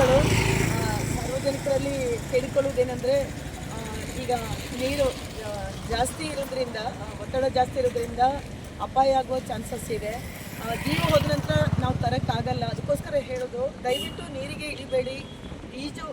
ಆ, ಸಾರ್ವಜನಿಕರಲ್ಲಿ ಕೇಳಿಕೊಳ್ಳುವುದೇನೆಂದರೆ ಈಗ ನೀರು ಜಾಸ್ತಿ ಇರೋದ್ರಿಂದ ಒತ್ತಡ ಜಾಸ್ತಿ ಇರೋದ್ರಿಂದ ಅಪಾಯ ಆಗುವ ಚಾನ್ಸಸ್ ಇದೆ. ಜೀವ ಹೋದ ನಂತರ ನಾವು ತರೋಕ್ಕಾಗಲ್ಲ ಅದಕ್ಕೋಸ್ಕರ ಹೇಳೋದು ದಯವಿಟ್ಟು ನೀರಿಗೆ ಇಳಿಬೇಡಿ. ಈಜು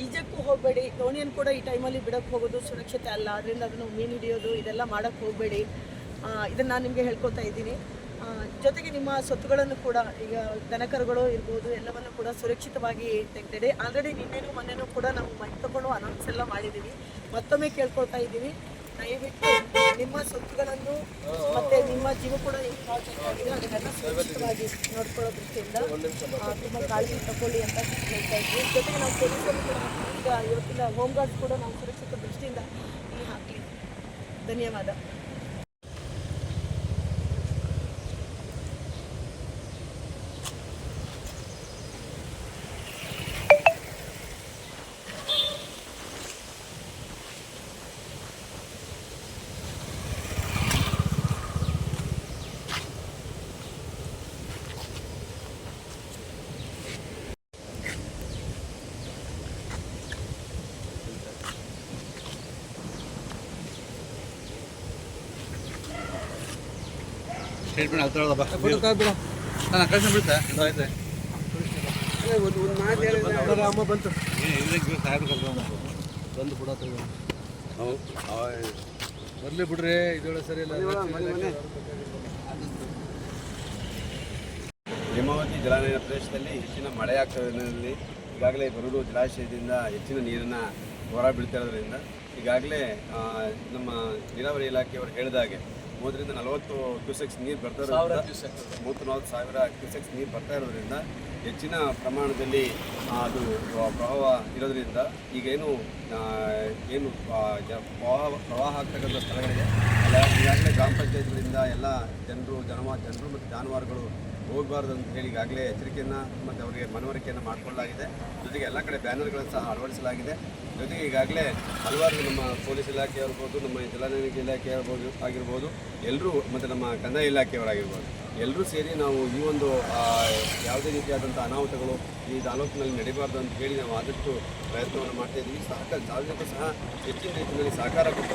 ಈಜಕ್ಕೂ ಹೋಗಬೇಡಿ. ದೋಣಿಯನ್ನು ಕೂಡ ಈ ಟೈಮಲ್ಲಿ ಬಿಡಕ್ಕೆ ಹೋಗೋದು ಸುರಕ್ಷತೆ ಅಲ್ಲ. ಅದರಿಂದ ಅದನ್ನು ಮೀನು ಹಿಡಿಯೋದು ಇದೆಲ್ಲ ಮಾಡೋಕ್ಕೆ ಹೋಗಬೇಡಿ. ಇದನ್ನು ನಾನು ನಿಮಗೆ ಹೇಳ್ಕೊತಾ ಇದ್ದೀನಿ. ಜೊತೆಗೆ ನಿಮ್ಮ ಸ್ವತ್ತುಗಳನ್ನು ಕೂಡ ಈಗ ದನಕರುಗಳು ಇರ್ಬೋದು, ಎಲ್ಲವನ್ನು ಕೂಡ ಸುರಕ್ಷಿತವಾಗಿ ತೆಗ್ದಿದೆ. ಆಲ್ರೆಡಿ ನಿನ್ನೆನು ಮೊನ್ನೆನೂ ಕೂಡ ನಾವು ಮೈಕ್ ತಗೊಂಡು ಅನೌನ್ಸ್ ಎಲ್ಲ ಮಾಡಿದ್ದೀವಿ ಮತ್ತೊಮ್ಮೆ ಕೇಳ್ಕೊಳ್ತಾ ಇದ್ದೀವಿ. ದಯವಿಟ್ಟು ನಿಮ್ಮ ಸ್ವತ್ತುಗಳನ್ನು ಮತ್ತೆ ನಿಮ್ಮ ಜೀವ ಕೂಡ ಅದನ್ನೆಲ್ಲ ಸುರಕ್ಷಿತವಾಗಿ ನೋಡ್ಕೊಳ್ಳೋ ದೃಷ್ಟಿಯಿಂದ ತುಂಬ ಕಾಳಜಿ ತಗೊಳ್ಳಿ ಅಂತ ಹೇಳ್ತಾ ಇದ್ವಿ ಜೊತೆಗೆ ನಾವು ಪೊಲೀಸರು ಕೂಡ ಈಗ ಇವತ್ತಿನ ಹೋಮ್ ಗಾರ್ಡ್ಸ್ ಕೂಡ ನಾವು ಸುರಕ್ಷಿತ ದೃಷ್ಟಿಯಿಂದ ಈ ಧನ್ಯವಾದ. ಸ್ಟೇಟ್ಮೆಂಟ್ ಆಗ್ತಾಳಲ್ಲ ನಾನು ಕಳ್ಸಿ ಬಿಡ್ತಾ ಆಯ್ತು. ಅಮ್ಮ ಬಂತು. ಬಂದು ಬಿಡ ಬರ್ಲಿ ಬಿಡ್ರಿ ಇದೊಳೆ ಸರಿ ಇಲ್ಲ ಹೇಮಾವತಿ ಜಲಾನಯನ ಪ್ರದೇಶದಲ್ಲಿ ಹೆಚ್ಚಿನ ಮಳೆ ಆಗ್ತಿರೋದ್ರಲ್ಲಿ ಈಗಾಗಲೇ ಬರಡು ಜಲಾಶಯದಿಂದ ಹೆಚ್ಚಿನ ನೀರನ್ನು ಹೊರ ಬೀಳ್ತಾ ಇರೋದ್ರಿಂದ ಈಗಾಗಲೇ ನಮ್ಮ ನೀರಾವರಿ ಇಲಾಖೆಯವರು ಹೇಳಿದಾಗೆ ಮೂವತ್ತರಿಂದ ನಲವತ್ತು ಕ್ಯೂಸೆಕ್ಸ್ ನೀರು ಬರ್ತಾ ಇರೋದ್ರಿಂದ ಮೂವತ್ತು ನಲವತ್ತು ಸಾವಿರ ಕ್ಯೂಸೆಕ್ಸ್ ನೀರು ಬರ್ತಾ ಇರೋದ್ರಿಂದ ಹೆಚ್ಚಿನ ಪ್ರಮಾಣದಲ್ಲಿ ಅದು ಪ್ರವಾಹ ಇರೋದ್ರಿಂದ ಈಗೇನು ಏನು ಪ್ರವಾಹ ಪ್ರವಾಹ ಆಗ್ತಕ್ಕಂಥ ಸ್ಥಳಗಳಿಗೆ ಅಲ್ಲ ಈಗಾಗಲೇ ಗ್ರಾಮ ಪಂಚಾಯತ್ಗಳಿಂದ ಎಲ್ಲ ಜನರು ಜನವ ಜನರು ಮತ್ತು ಜಾನುವಾರುಗಳು ಹೋಗಬಾರ್ದು ಅಂತ ಹೇಳಿ ಈಗಾಗಲೇ ಎಚ್ಚರಿಕೆಯನ್ನು ಮತ್ತು ಅವರಿಗೆ ಮನವರಿಕೆಯನ್ನು ಮಾಡಿಕೊಳ್ಳಲಾಗಿದೆ. ಜೊತೆಗೆ ಎಲ್ಲ ಕಡೆ ಬ್ಯಾನರ್ಗಳನ್ನು ಸಹ ಅಳವಡಿಸಲಾಗಿದೆ. ಜೊತೆಗೆ ಈಗಾಗಲೇ ಹಲವಾರು ನಮ್ಮ ಪೊಲೀಸ್ ಇಲಾಖೆ ಇರ್ಬೋದು ನಮ್ಮ ಜಲಾನಯನಿಕೆ ಇಲಾಖೆ ಇರ್ಬೋದು ಆಗಿರ್ಬೋದು ಎಲ್ಲರೂ ಮತ್ತು ನಮ್ಮ ಕಂದಾಯ ಇಲಾಖೆಯವರಾಗಿರ್ಬೋದು ಎಲ್ಲರೂ ಸೇರಿ ನಾವು ಈ ಒಂದು ಯಾವುದೇ ರೀತಿಯಾದಂಥ ಅನಾಹುತಗಳು ಈ ತಾಲೂಕಿನಲ್ಲಿ ನಡೀಬಾರ್ದು ಅಂತ ಹೇಳಿ ನಾವು ಆದಷ್ಟು ಪ್ರಯತ್ನವನ್ನು ಮಾಡ್ತಾ ಇದ್ದೀವಿ. ಸಹಕಾರ, ಸಾರ್ವಜನಿಕರು ಸಹ ಹೆಚ್ಚಿನ ರೀತಿಯಲ್ಲಿ ಸಹಕಾರ ಕೊಟ್ಟು